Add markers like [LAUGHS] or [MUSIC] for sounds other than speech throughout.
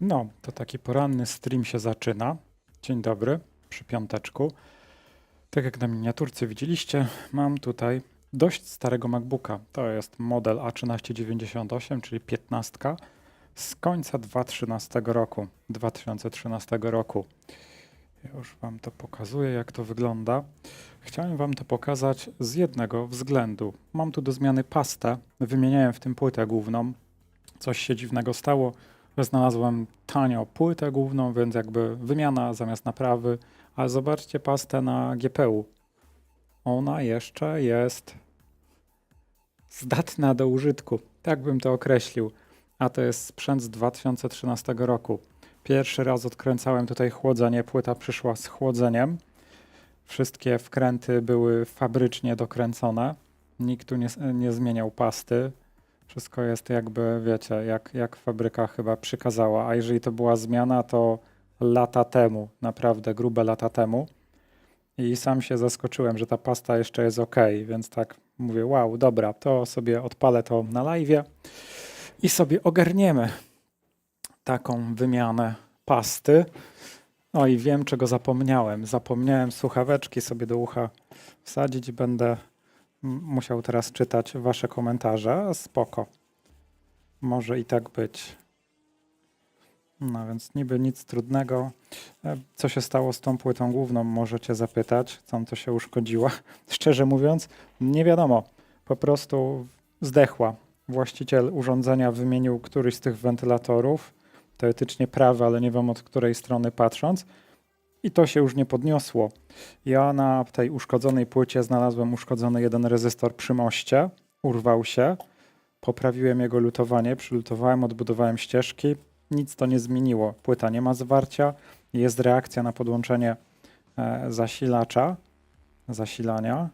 No, to taki poranny stream się zaczyna. Dzień dobry, przy piąteczku. Tak jak na miniaturce widzieliście, mam tutaj dość starego MacBooka. To jest model A1398, czyli 15 z końca 2013 roku. 2013 roku. Już Wam to pokazuję, jak to wygląda. Chciałem Wam to pokazać z jednego względu. Mam tu do zmiany pastę. Wymieniałem w tym płytę główną. Coś się dziwnego stało znalazłem tanio płytę główną, więc jakby wymiana zamiast naprawy. Ale zobaczcie pastę na GPU. Ona jeszcze jest zdatna do użytku. Tak bym to określił. A to jest sprzęt z 2013 roku. Pierwszy raz odkręcałem tutaj chłodzenie. Płyta przyszła z chłodzeniem. Wszystkie wkręty były fabrycznie dokręcone. Nikt tu nie, nie zmieniał pasty. Wszystko jest jakby, wiecie, jak, jak fabryka chyba przykazała. A jeżeli to była zmiana, to lata temu, naprawdę grube lata temu. I sam się zaskoczyłem, że ta pasta jeszcze jest ok, więc tak mówię, wow, dobra, to sobie odpalę to na live i sobie ogarniemy taką wymianę pasty. No i wiem, czego zapomniałem. Zapomniałem słuchaweczki sobie do ucha wsadzić. Będę musiał teraz czytać wasze komentarze. Spoko. Może i tak być. No więc niby nic trudnego. E, Co się stało z tą płytą główną, możecie zapytać, co to się uszkodziła. [LAUGHS] Szczerze mówiąc, nie wiadomo. Po prostu zdechła. Właściciel urządzenia wymienił któryś z tych wentylatorów, teoretycznie prawy, ale nie wiem od której strony patrząc. I to się już nie podniosło. Ja na tej uszkodzonej płycie znalazłem uszkodzony jeden rezystor przy moście, urwał się, poprawiłem jego lutowanie, przylutowałem, odbudowałem ścieżki, nic to nie zmieniło. Płyta nie ma zwarcia, jest reakcja na podłączenie e, zasilacza, zasilania.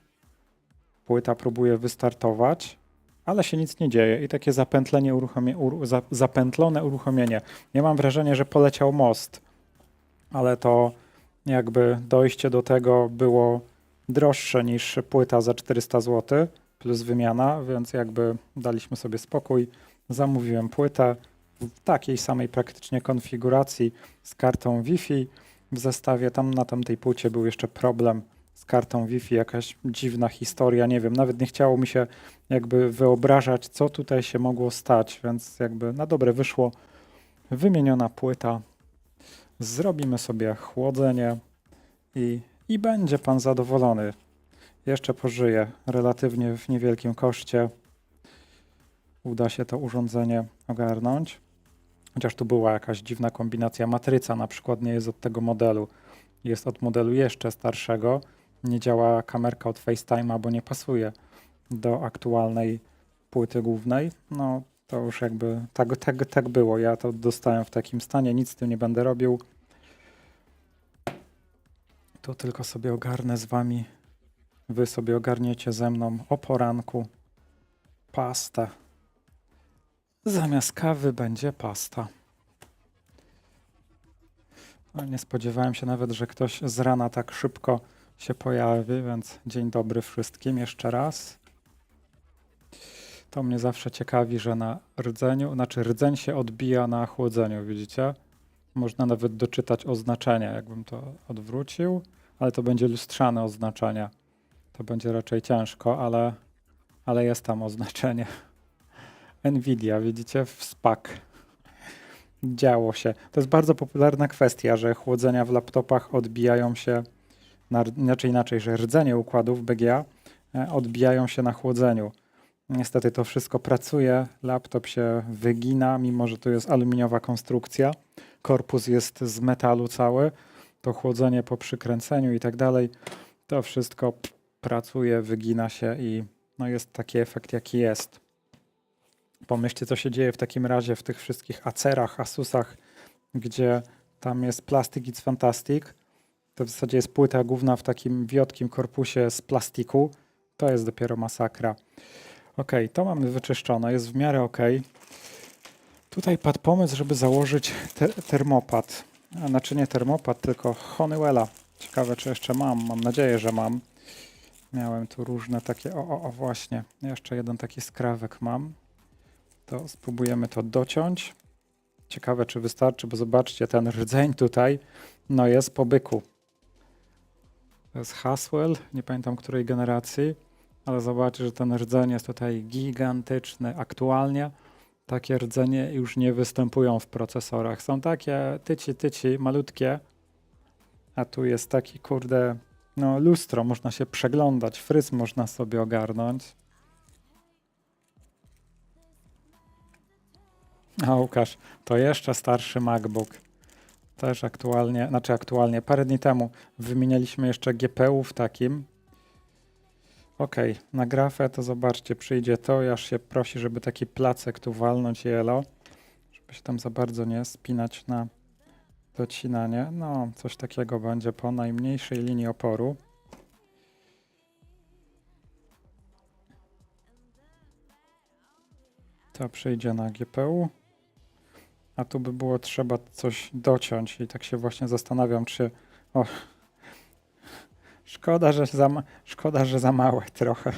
Płyta próbuje wystartować, ale się nic nie dzieje i takie zapętlenie uruchomie, ur, za, zapętlone uruchomienie. Ja mam wrażenie, że poleciał most, ale to jakby dojście do tego było droższe niż płyta za 400 zł plus wymiana, więc jakby daliśmy sobie spokój. Zamówiłem płytę w takiej samej praktycznie konfiguracji z kartą Wi-Fi. W zestawie tam na tamtej płycie był jeszcze problem z kartą Wi-Fi, jakaś dziwna historia, nie wiem, nawet nie chciało mi się jakby wyobrażać, co tutaj się mogło stać, więc jakby na dobre wyszło wymieniona płyta. Zrobimy sobie chłodzenie i, i będzie pan zadowolony. Jeszcze pożyje relatywnie w niewielkim koszcie. Uda się to urządzenie ogarnąć. Chociaż tu była jakaś dziwna kombinacja. Matryca na przykład nie jest od tego modelu. Jest od modelu jeszcze starszego. Nie działa kamerka od FaceTime'a, bo nie pasuje do aktualnej płyty głównej. No to już jakby tak, tak, tak było. Ja to dostałem w takim stanie, nic z tym nie będę robił. To tylko sobie ogarnę z wami. Wy sobie ogarniecie ze mną o poranku pastę. Zamiast kawy będzie pasta. No, nie spodziewałem się nawet, że ktoś z rana tak szybko się pojawi, więc dzień dobry wszystkim jeszcze raz. To mnie zawsze ciekawi, że na rdzeniu, znaczy rdzeń się odbija na chłodzeniu, widzicie? Można nawet doczytać oznaczenia, jakbym to odwrócił, ale to będzie lustrzane oznaczenia. To będzie raczej ciężko, ale, ale jest tam oznaczenie. [LAUGHS] Nvidia, widzicie, w SPAC. Działo się. To jest bardzo popularna kwestia, że chłodzenia w laptopach odbijają się, na, inaczej inaczej, że rdzenie układów BGA e, odbijają się na chłodzeniu. Niestety to wszystko pracuje, laptop się wygina, mimo że to jest aluminiowa konstrukcja. Korpus jest z metalu cały, to chłodzenie po przykręceniu i tak dalej, to wszystko pracuje, wygina się i no jest taki efekt, jaki jest. Pomyślcie, co się dzieje w takim razie w tych wszystkich Acerach, Asusach, gdzie tam jest plastik It's Fantastic. To w zasadzie jest płyta główna w takim wiotkim korpusie z plastiku. To jest dopiero masakra. Ok, to mamy wyczyszczone, jest w miarę ok. Tutaj padł pomysł, żeby założyć te termopad. A znaczy nie termopad, tylko Honeywella. Ciekawe, czy jeszcze mam. Mam nadzieję, że mam. Miałem tu różne takie. O, o, o, właśnie. Jeszcze jeden taki skrawek mam. To spróbujemy to dociąć. Ciekawe, czy wystarczy, bo zobaczcie, ten rdzeń tutaj, no jest po byku. To jest Haswell, nie pamiętam której generacji, ale zobaczcie, że ten rdzeń jest tutaj gigantyczny. Aktualnie takie rdzenie już nie występują w procesorach. Są takie tyci, tyci, malutkie, a tu jest taki, kurde, no lustro, można się przeglądać, fryz można sobie ogarnąć. A Łukasz, to jeszcze starszy MacBook. Też aktualnie, znaczy aktualnie, parę dni temu wymienialiśmy jeszcze GPU w takim. Ok, na grafę to zobaczcie, przyjdzie to, aż się prosi, żeby taki placek tu walnąć jelo, żeby się tam za bardzo nie spinać na docinanie. No, coś takiego będzie po najmniejszej linii oporu. To przyjdzie na GPU. A tu by było trzeba coś dociąć i tak się właśnie zastanawiam, czy... O, szkoda, że za, szkoda, że za małe trochę.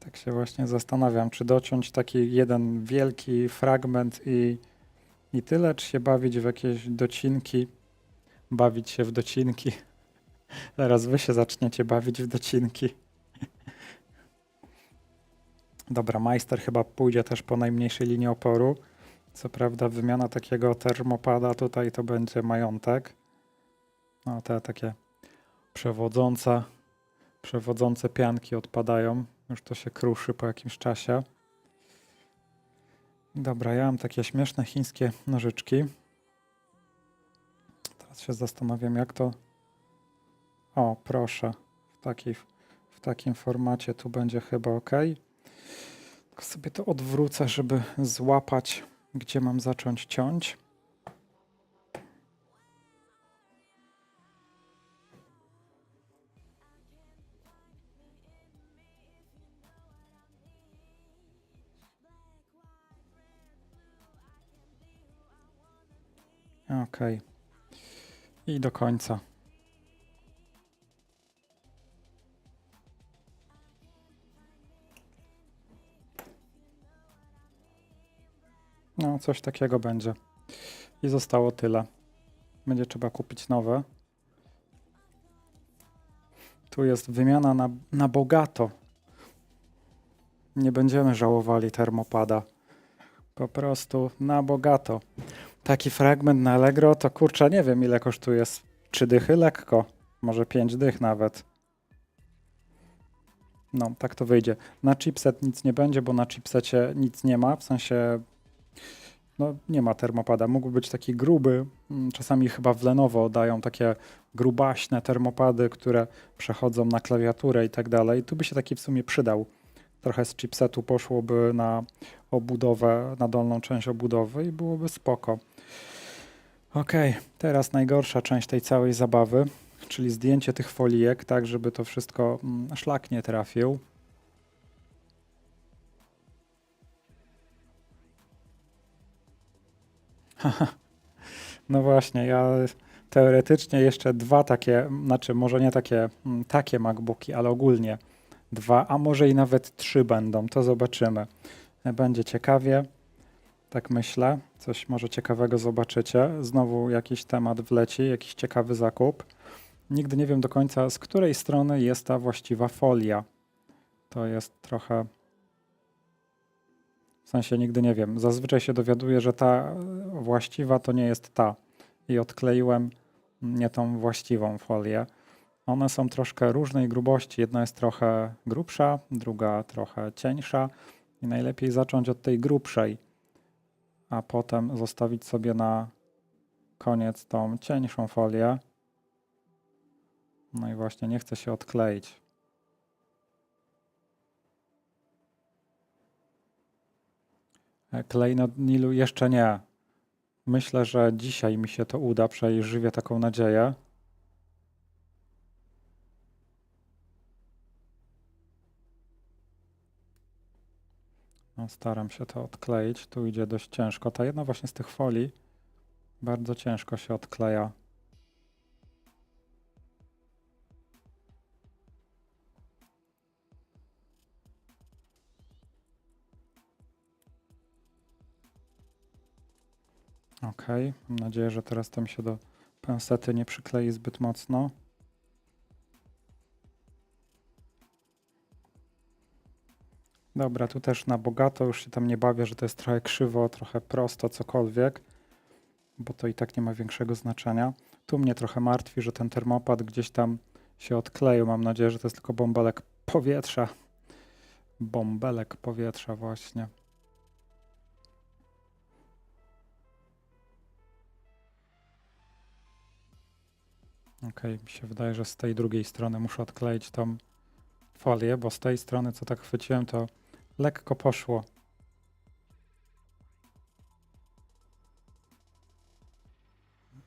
Tak się właśnie zastanawiam, czy dociąć taki jeden wielki fragment i, i tyle, czy się bawić w jakieś docinki, bawić się w docinki. [LAUGHS] Zaraz wy się zaczniecie bawić w docinki. [LAUGHS] Dobra, majster chyba pójdzie też po najmniejszej linii oporu. Co prawda wymiana takiego termopada tutaj to będzie majątek. No te takie przewodzące, przewodzące pianki odpadają. Już to się kruszy po jakimś czasie. Dobra, ja mam takie śmieszne chińskie nożyczki. Teraz się zastanawiam jak to... O, proszę. W, takiej, w takim formacie tu będzie chyba ok. Tylko sobie to odwrócę, żeby złapać, gdzie mam zacząć ciąć. Ok. I do końca. No, coś takiego będzie. I zostało tyle. Będzie trzeba kupić nowe. Tu jest wymiana na, na bogato. Nie będziemy żałowali termopada. Po prostu na bogato. Taki fragment na Allegro to kurczę, nie wiem ile kosztuje. Trzy dychy lekko. Może pięć dych nawet. No, tak to wyjdzie. Na chipset nic nie będzie, bo na chipsecie nic nie ma. W sensie no nie ma termopada. Mógł być taki gruby, mm, czasami chyba w Lenovo dają takie grubaśne termopady, które przechodzą na klawiaturę i tak dalej. Tu by się taki w sumie przydał. Trochę z chipsetu poszłoby na obudowę, na dolną część obudowy i byłoby spoko. Ok, teraz najgorsza część tej całej zabawy, czyli zdjęcie tych folijek, tak żeby to wszystko mm, szlak nie trafił. [LAUGHS] No właśnie, ja teoretycznie jeszcze dwa takie, znaczy może nie takie, mm, takie MacBooki, ale ogólnie dwa, a może i nawet trzy będą, to zobaczymy. Będzie ciekawie, tak myślę, coś może ciekawego zobaczycie. Znowu jakiś temat wleci, jakiś ciekawy zakup. Nigdy nie wiem do końca, z której strony jest ta właściwa folia. To jest trochę w sensie nigdy nie wiem. Zazwyczaj się dowiaduję, że ta właściwa to nie jest ta. I odkleiłem nie tą właściwą folię. One są troszkę różnej grubości. Jedna jest trochę grubsza, druga trochę cieńsza. I najlepiej zacząć od tej grubszej, a potem zostawić sobie na koniec tą cieńszą folię. No i właśnie nie chcę się odkleić. Klejnot Nilu jeszcze nie. Myślę, że dzisiaj mi się to uda, przynajmniej żywię taką nadzieję. No, staram się to odkleić. Tu idzie dość ciężko. Ta jedna właśnie z tych folii bardzo ciężko się odkleja. Ok, mam nadzieję, że teraz tam się do pensety nie przyklei zbyt mocno. Dobra, tu też na bogato, już się tam nie bawię, że to jest trochę krzywo, trochę prosto, cokolwiek, bo to i tak nie ma większego znaczenia. Tu mnie trochę martwi, że ten termopad gdzieś tam się odkleił. Mam nadzieję, że to jest tylko bąbelek powietrza. Bąbelek powietrza właśnie. Ok, mi się wydaje, że z tej drugiej strony muszę odkleić tą folię, bo z tej strony, co tak chwyciłem, to lekko poszło.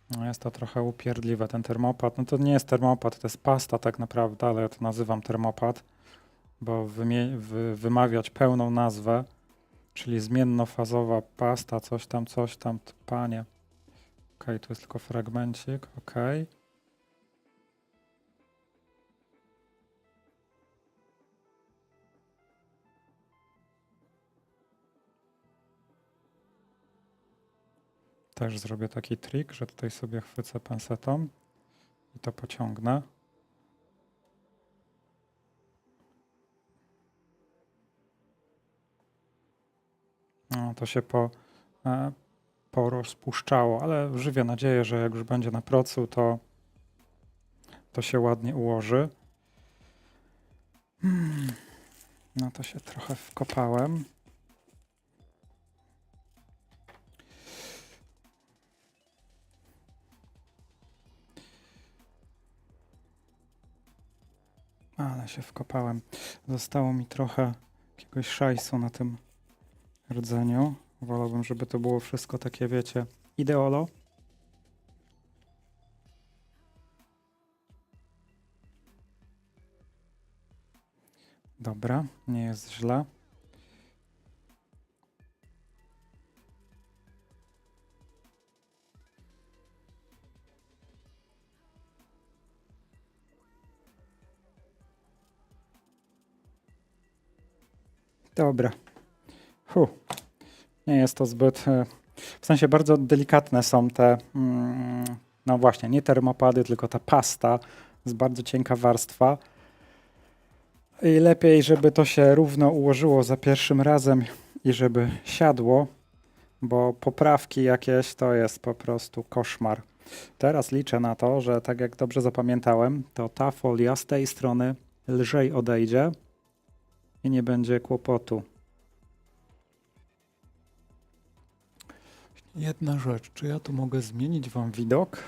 No jest to trochę upierdliwe, ten termopad. No to nie jest termopad, to jest pasta tak naprawdę, ale ja to nazywam termopad, bo wy- wymawiać pełną nazwę, czyli zmiennofazowa pasta, coś tam, coś tam, panie. Ok, tu jest tylko fragmencik, ok. Też zrobię taki trik, że tutaj sobie chwycę pensetą i to pociągnę. No, to się po, e, porozpuszczało, ale żywię nadzieję, że jak już będzie na procu, to, to się ładnie ułoży. Hmm. No to się trochę wkopałem. Ale się wkopałem. Zostało mi trochę jakiegoś szajsu na tym rdzeniu. Wolałbym, żeby to było wszystko takie, wiecie, ideolo. Dobra, nie jest źle. Dobra. Hu. Nie jest to zbyt. e, W sensie bardzo delikatne są te. Mm, no właśnie, nie termopady, tylko ta pasta. Jest bardzo cienka warstwa. I lepiej, żeby to się równo ułożyło za pierwszym razem i żeby siadło, bo poprawki jakieś to jest po prostu koszmar. Teraz liczę na to, że tak jak dobrze zapamiętałem, to ta folia z tej strony lżej odejdzie i nie będzie kłopotu. Jedna rzecz, czy ja tu mogę zmienić Wam widok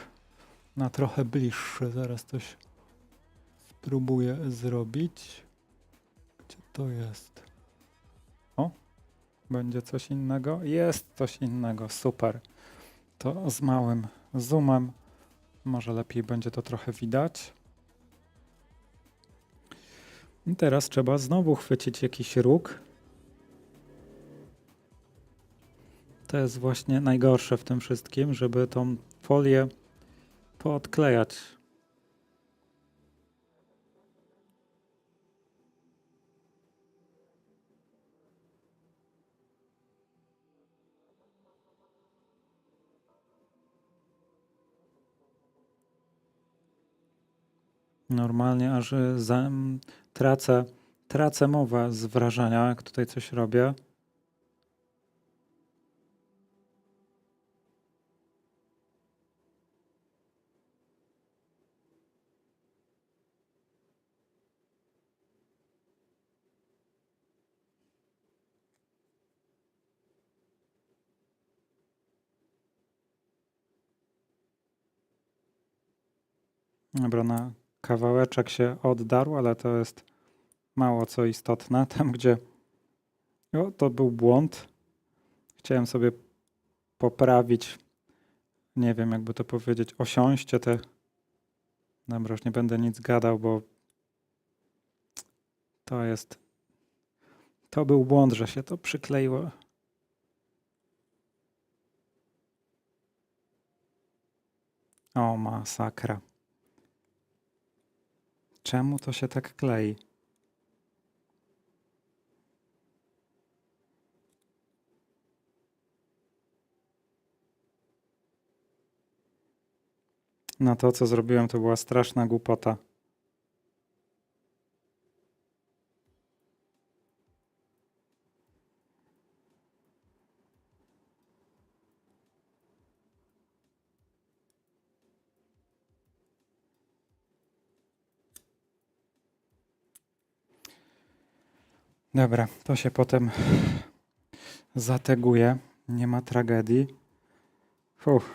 na trochę bliższy? Zaraz coś spróbuję zrobić. Gdzie to jest? O, będzie coś innego? Jest coś innego, super. To z małym zoomem może lepiej będzie to trochę widać. I teraz trzeba znowu chwycić jakiś róg. To jest właśnie najgorsze w tym wszystkim, żeby tą folię poodklejać. Normalnie aż za, tracę, tracę mowę z wrażenia, jak tutaj coś robię. Dobra, na kawałeczek się oddarł, ale to jest mało co istotne. [LAUGHS] Tam, gdzie. O, to był błąd. Chciałem sobie poprawić. Nie wiem, jakby to powiedzieć. Osiąście te. Dobra, już nie będę nic gadał, bo to jest. To był błąd, że się to przykleiło. O, masakra. Czemu to się tak klei? Na to, co zrobiłem, to była straszna głupota. Dobra, to się potem zateguje. Nie ma tragedii. Fuh.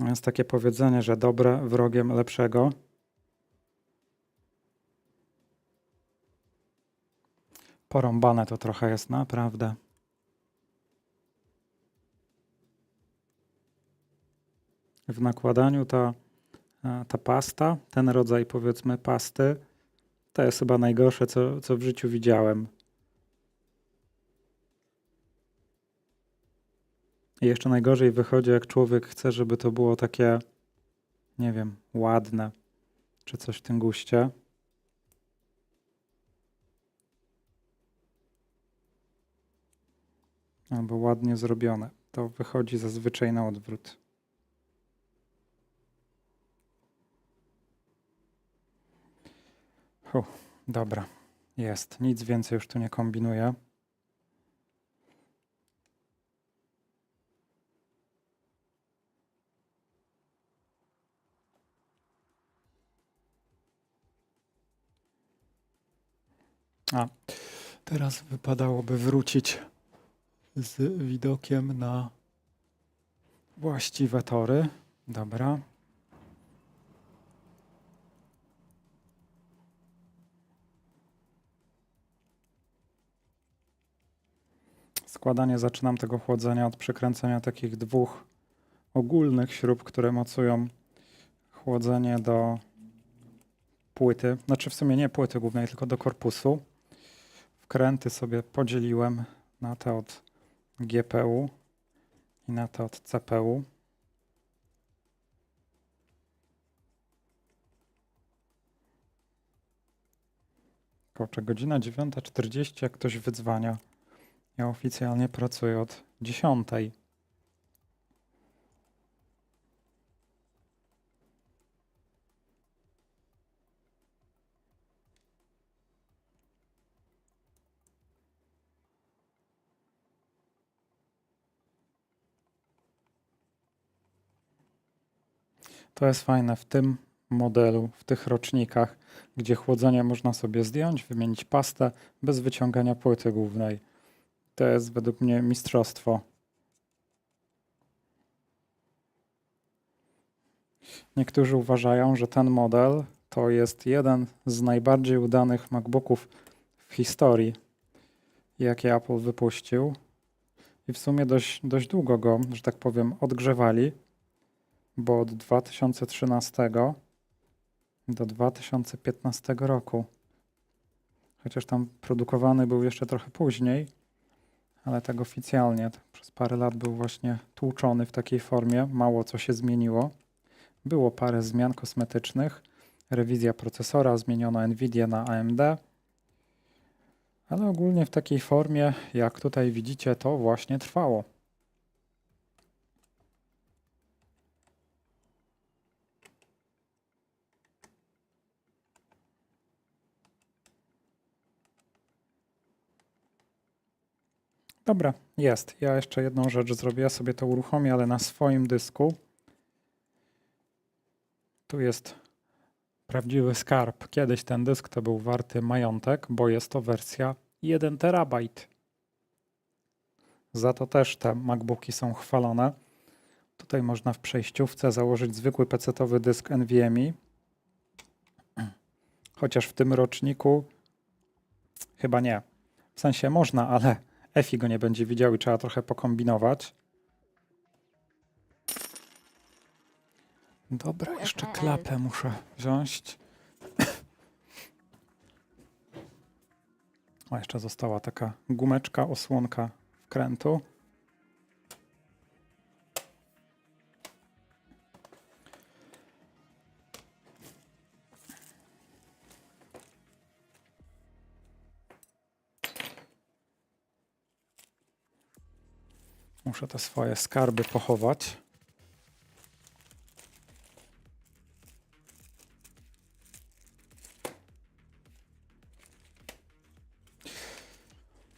Jest takie powiedzenie, że dobre wrogiem lepszego. Porąbane to trochę jest, naprawdę. W nakładaniu ta, e, ta pasta, ten rodzaj powiedzmy pasty, to jest chyba najgorsze, co, co w życiu widziałem. I jeszcze najgorzej wychodzi, jak człowiek chce, żeby to było takie, nie wiem, ładne, czy coś w tym guście. Albo ładnie zrobione. To wychodzi zazwyczaj na odwrót. Hu, dobra, jest. Nic więcej już tu nie kombinuję. A, teraz wypadałoby wrócić z widokiem na właściwe tory. Dobra. Składanie zaczynam tego chłodzenia od przykręcenia takich dwóch ogólnych śrub, które mocują chłodzenie do płyty, znaczy w sumie nie płyty głównej, tylko do korpusu. Wkręty sobie podzieliłem na te od GPU i na te od CPU. Kurczę, godzina 9.40, jak ktoś wydzwania. Ja oficjalnie pracuję od 10. To jest fajne w tym modelu, w tych rocznikach, gdzie chłodzenie można sobie zdjąć, wymienić pastę bez wyciągania płyty głównej. To jest według mnie mistrzostwo. Niektórzy uważają, że ten model to jest jeden z najbardziej udanych MacBooków w historii, jakie Apple wypuścił. I w sumie dość, dość długo go, że tak powiem, odgrzewali, bo od 2013 do 2015 roku, chociaż tam produkowany był jeszcze trochę później, ale tak oficjalnie to przez parę lat był właśnie tłuczony w takiej formie, mało co się zmieniło. Było parę zmian kosmetycznych, rewizja procesora, zmieniono Nvidia na AMD, ale ogólnie w takiej formie, jak tutaj widzicie, to właśnie trwało. Dobra, jest. Ja jeszcze jedną rzecz zrobię. Ja sobie to uruchomię, ale na swoim dysku. Tu jest prawdziwy skarb. Kiedyś ten dysk to był warty majątek, bo jest to wersja 1 terabajt. Za to też te MacBooki są chwalone. Tutaj można w przejściówce założyć zwykły PC-owy dysk NVMe. Chociaż w tym roczniku chyba nie. W sensie można, ale EFI go nie będzie widział i trzeba trochę pokombinować. Dobra, jeszcze klapę muszę wziąć. O, jeszcze została taka gumeczka, osłonka wkrętu. Muszę te swoje skarby pochować.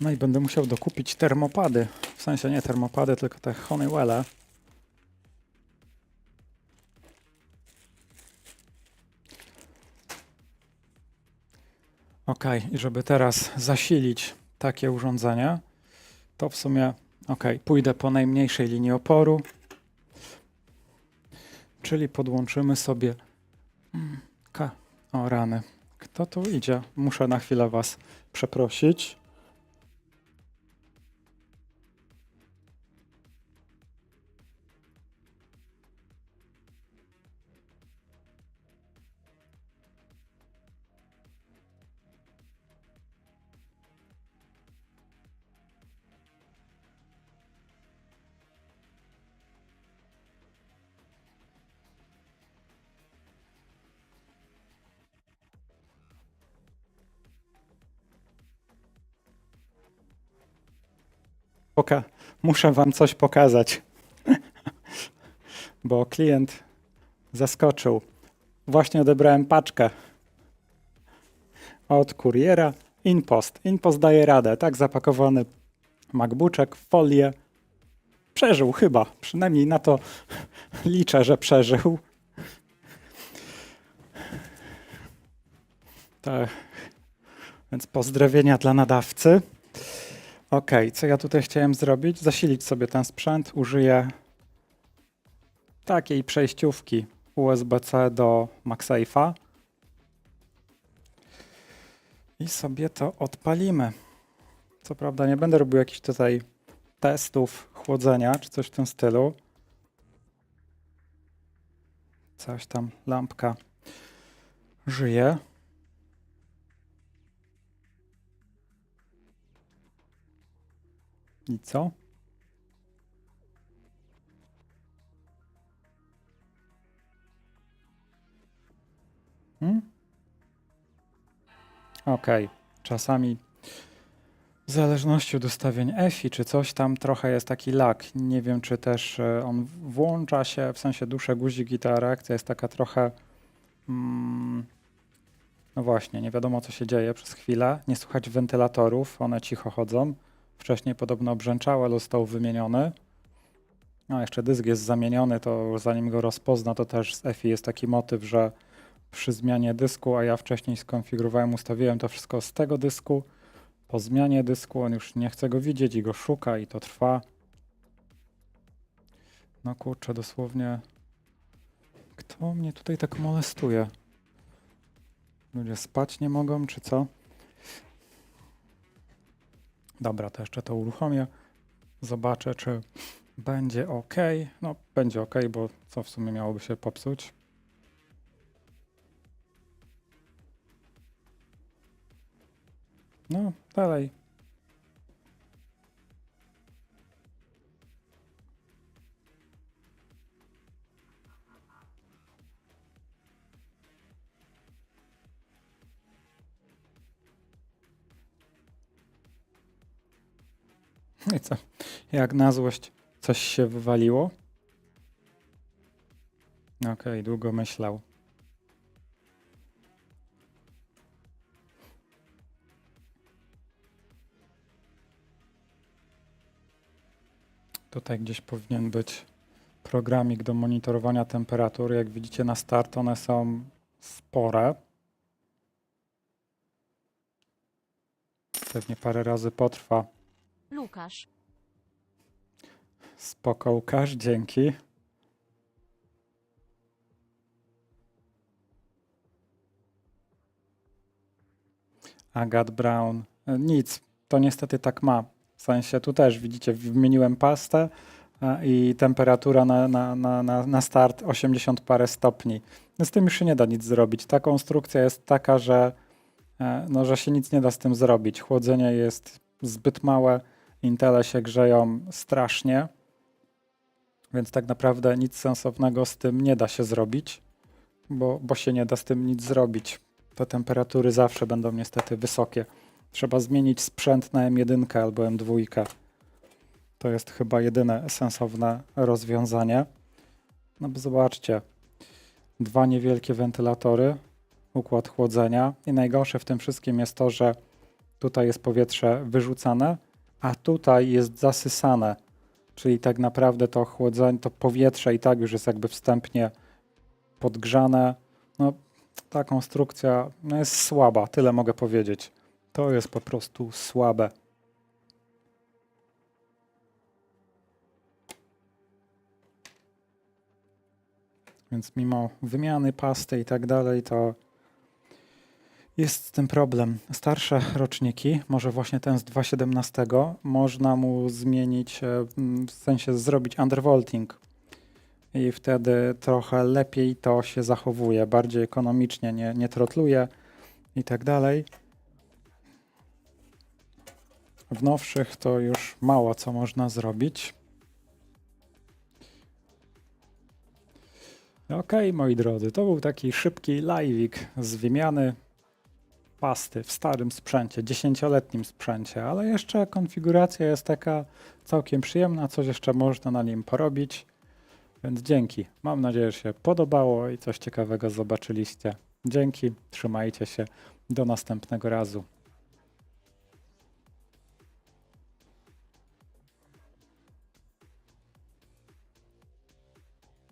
No i będę musiał dokupić termopady. W sensie nie termopady, tylko te Honeywell'e. Ok, i żeby teraz zasilić takie urządzenie, to w sumie ok, pójdę po najmniejszej linii oporu, czyli podłączymy sobie. Mm, Ka o rany, kto tu idzie? Muszę na chwilę Was przeprosić. Poka muszę Wam coś pokazać, [LAUGHS] bo klient zaskoczył. Właśnie odebrałem paczkę od kuriera InPost. InPost daje radę, tak zapakowany MacBookek w folię. Przeżył chyba, przynajmniej na to [LAUGHS] liczę, że przeżył. Tak. Więc pozdrowienia dla nadawcy. Ok, co ja tutaj chciałem zrobić? Zasilić sobie ten sprzęt. Użyję takiej przejściówki USB-C do MagSafe'a. I sobie to odpalimy. Co prawda nie będę robił jakichś tutaj testów chłodzenia czy coś w tym stylu. Coś tam, lampka żyje. I co? Hmm? Okej, czasami w zależności od ustawień EFI czy coś tam trochę jest taki lag. Nie wiem, czy też e, on włącza się, w sensie duszę guzik i ta reakcja jest taka trochę. Mm, no właśnie, nie wiadomo co się dzieje przez chwilę. Nie słychać wentylatorów, one cicho chodzą. Wcześniej podobno brzęczały, ale został wymieniony. No, jeszcze dysk jest zamieniony, to zanim go rozpozna, to też z EFI jest taki motyw, że przy zmianie dysku, a ja wcześniej skonfigurowałem, ustawiłem to wszystko z tego dysku. Po zmianie dysku on już nie chce go widzieć i go szuka i to trwa. No kurczę, dosłownie. Kto mnie tutaj tak molestuje? Ludzie spać nie mogą, czy co? Dobra, to jeszcze to uruchomię. Zobaczę, czy będzie ok. No, będzie ok, bo co w sumie miałoby się popsuć? No, dalej. I co? Jak na złość coś się wywaliło? Okej, długo myślał. Tutaj gdzieś powinien być programik do monitorowania temperatur. Jak widzicie na start one są spore. Pewnie parę razy potrwa. Lukasz, Spoko, Łukasz, dzięki. Agat Brown. E, Nic, to niestety tak ma. W sensie tu też widzicie, wymieniłem pastę e, i temperatura na, na, na, na, start 80 parę stopni. No z tym już się nie da nic zrobić. Ta konstrukcja jest taka, że, e, no, że się nic nie da z tym zrobić. Chłodzenie jest zbyt małe, Intele się grzeją strasznie. Więc tak naprawdę nic sensownego z tym nie da się zrobić, bo, bo się nie da z tym nic zrobić. Te temperatury zawsze będą niestety wysokie. Trzeba zmienić sprzęt na M1 albo M2. To jest chyba jedyne sensowne rozwiązanie. No bo zobaczcie, dwa niewielkie wentylatory, układ chłodzenia i najgorsze w tym wszystkim jest to, że Tutaj jest powietrze wyrzucane, a tutaj jest zasysane. Czyli tak naprawdę to chłodzenie, to powietrze i tak już jest jakby wstępnie podgrzane. No, ta konstrukcja no, jest słaba, tyle mogę powiedzieć. To jest po prostu słabe. Więc mimo wymiany pasty i tak dalej, to jest z tym problem. Starsze roczniki, może właśnie ten z 2017, można mu zmienić, e, w sensie zrobić undervolting. I wtedy trochę lepiej to się zachowuje, bardziej ekonomicznie, nie, nie trotluje i tak dalej. W nowszych to już mało co można zrobić. Okej, moi drodzy, to był taki szybki live'ik z wymiany pasty w starym sprzęcie, dziesięcioletnim sprzęcie, ale jeszcze konfiguracja jest taka całkiem przyjemna, coś jeszcze można na nim porobić, więc dzięki. Mam nadzieję, że się podobało i coś ciekawego zobaczyliście. Dzięki, trzymajcie się, do następnego razu.